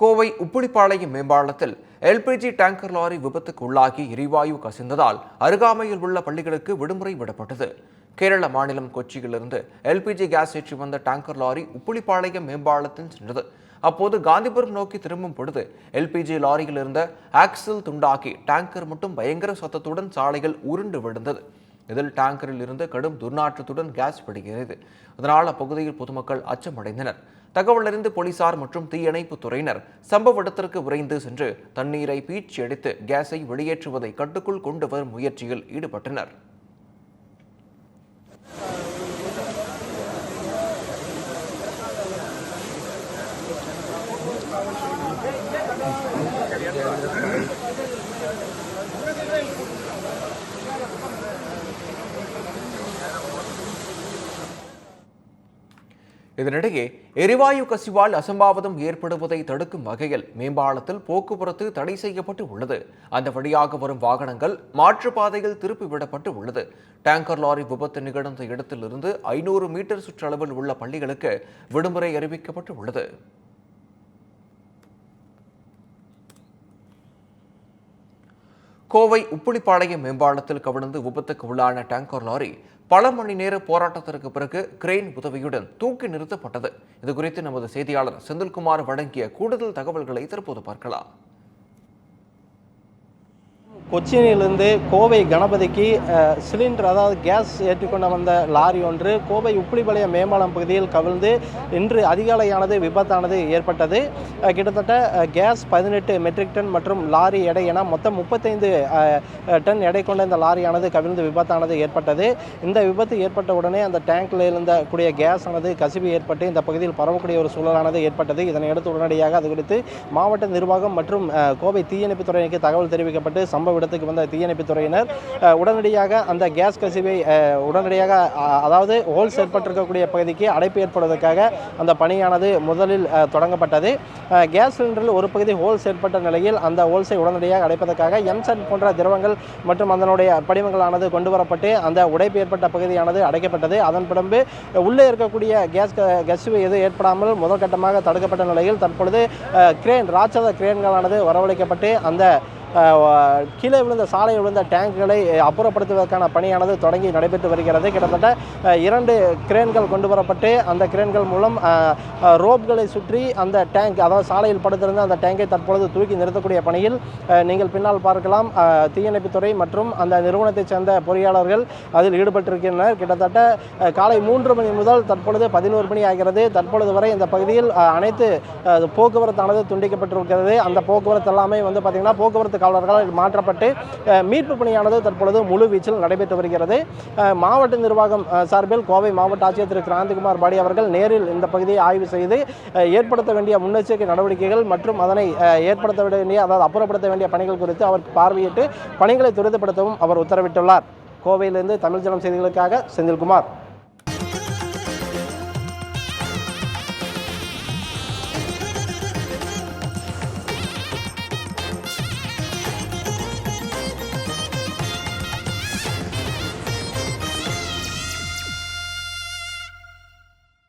கோவை உப்புளிப்பாளையம் மேம்பாலத்தில் LPG tanker lorry விபத்துக்கு உள்ளாகி எரிவாயு கசிந்ததால் அருகாமையில் உள்ள பள்ளிகளுக்கு விடுமுறை விடப்பட்டது. கேரள மாநிலம் கொச்சியிலிருந்து எல்பிஜி கேஸ் ஏற்றி வந்த டேங்கர் லாரி உப்புளிப்பாளையம் மேம்பாலத்தில் சென்றது. அப்போது காந்திபுரம் நோக்கி திரும்பும் பொழுது எல்பிஜி லாரியில் இருந்த ஆக்சில் துண்டாக்கி டேங்கர் மட்டும் பயங்கர சத்தத்துடன் சாலையில் உருண்டு விழுந்தது. இதில் டேங்கரில் இருந்து கடும் துர்நாற்றத்துடன் கேஸ் வெடிக்கிறது. இதனால் அப்பகுதியில் பொதுமக்கள் அச்சமடைந்தனர். தகவலறிந்து போலீசார் மற்றும் தீயணைப்பு துறையினர் சம்பவ இடத்திற்கு விரைந்து சென்று தண்ணீரை பீச்சி அடித்து கேஸை வெளியேற்றுவதை கட்டுக்குள் கொண்டு வரும் முயற்சியில் ஈடுபட்டனர். இதனிடையே எரிவாயு கசிவால் அசம்பாவிதம் ஏற்படுவதை தடுக்கும் வகையில் மேம்பாலத்தில் போக்குவரத்து தடை செய்யப்பட்டு உள்ளது. அந்த வழியாக வரும் வாகனங்கள் மாற்றுப்பாதையில் திருப்பி விடப்பட்டு உள்ளது. டேங்கர் லாரி விபத்து நிகழ்ந்த இடத்திலிருந்து ஐநூறு மீட்டர் சுற்றளவில் உள்ள பள்ளிகளுக்கு விடுமுறை அறிவிக்கப்பட்டு உள்ளது. கோவை உப்புளிப்பாளையம் மேம்பாலத்தில் கவிழ்ந்து விபத்துக்கு உள்ளான டேங்கர் லாரி பல மணி நேர போராட்டத்திற்கு பிறகு கிரெயின் உதவியுடன் தூக்கி நிறுத்தப்பட்டது. இது குறித்து நமது செய்தியாளர் செந்தில்குமார் வழங்கிய கூடுதல் தகவல்களை தற்போது பார்க்கலாம். கொச்சினிலிருந்து கோவை கணபதிக்கு சிலிண்டர் அதாவது கேஸ் ஏற்றிக்கொண்டு வந்த லாரி ஒன்று கோவை உப்புளிப்பாளையம் மேம்பாலம் பகுதியில் கவிழ்ந்து இன்று அதிகாலையானது விபத்தானது ஏற்பட்டது. கிட்டத்தட்ட கேஸ் பதினெட்டு மெட்ரிக் டன் மற்றும் லாரி எடை என மொத்தம் முப்பத்தைந்து டன் எடை கொண்ட இந்த லாரியானது கவிழ்ந்து விபத்தானது ஏற்பட்டது. இந்த விபத்து ஏற்பட்ட உடனே அந்த டேங்கில் இருந்த கூடிய கேஸ் ஆனது கசிவு ஏற்பட்டு இந்த பகுதியில் பரவக்கூடிய ஒரு சூழலானது ஏற்பட்டது. இதனை அடுத்து உடனடியாக அது குறித்து மாவட்ட நிர்வாகம் மற்றும் கோவை தீயணைப்புத்துறைக்கு தகவல் தெரிவிக்கப்பட்டு சம்பவ இடத்துக்கு வந்த தீயணைப்புத் துறையினர் உடனடியாக அந்த கேஸ் கசிவை உடனடியாக அதாவது ஹோல்ஸ் ஏற்பட்டிருக்கக்கூடிய பகுதிக்கு அடைப்பு ஏற்படுவதற்காக அந்த பணியானது முதலில் தொடங்கப்பட்டது. கேஸ் சிலிண்டரில் ஒரு பகுதி ஹோல்ஸ் ஏற்பட்ட நிலையில் அந்த ஹோல்ஸை உடனடியாக அடைப்பதற்காக எம்சென்ட் போன்ற திரவங்கள் மற்றும் அதனுடைய படிமங்களானது கொண்டு வரப்பட்டு அந்த உடைப்பு ஏற்பட்ட பகுதியானது அடைக்கப்பட்டது. அதன் பிறகு உள்ளே இருக்கக்கூடிய கேஸ் கசிவு எது ஏற்படாமல் முதற்கட்டமாக தடுக்கப்பட்ட நிலையில் தற்பொழுது கிரேன் ராட்சத கிரேன்களானது வரவழைக்கப்பட்டு அந்த கீழே விழுந்த சாலையில் விழுந்த டேங்குகளை அப்புறப்படுத்துவதற்கான பணியானது தொடங்கி நடைபெற்று வருகிறது. கிட்டத்தட்ட இரண்டு கிரேன்கள் கொண்டு வரப்பட்டு அந்த கிரேன்கள் மூலம் ரோப்களை சுற்றி அந்த டேங்க் அதாவது சாலையில் படுத்திருந்த அந்த டேங்கை தற்பொழுது தூக்கி நிறுத்தக்கூடிய பணியில் நீங்கள் பின்னால் பார்க்கலாம். தீயணைப்புத்துறை மற்றும் அந்த நிறுவனத்தைச் சேர்ந்த பொறியாளர்கள் அதில் ஈடுபட்டிருக்கின்றனர். கிட்டத்தட்ட காலை மூன்று மணி முதல் தற்பொழுது பதினோரு மணி ஆகிறது. தற்பொழுது வரை இந்த பகுதியில் அனைத்து போக்குவரத்தானது துண்டிக்கப்பட்டிருக்கிறது. அந்த போக்குவரத்து எல்லாமே வந்து பார்த்திங்கன்னா போக்குவரத்து காவலர்களால் மாற்றப்பட்டு மீட்பு பணியானது தற்பொழுது முழு வீச்சில் நடைபெற்று வருகிறது. மாவட்ட நிர்வாகம் சார்பில் கோவை மாவட்ட ஆட்சியர் திரு. கிராந்திகுமார் பாடி அவர்கள் நேரில் இந்த பகுதியை ஆய்வு செய்து ஏற்படுத்த வேண்டிய முன்னெச்சரிக்கை நடவடிக்கைகள் மற்றும் அதனை ஏற்படுத்த வேண்டிய அதாவது அப்புறப்படுத்த வேண்டிய பணிகள் குறித்து அவர் பார்வையிட்டு பணிகளை துரிதப்படுத்தவும் அவர் உத்தரவிட்டுள்ளார். கோவையிலிருந்து தமிழ் ஜனம் செய்திகளுக்காக செந்தில்குமார்.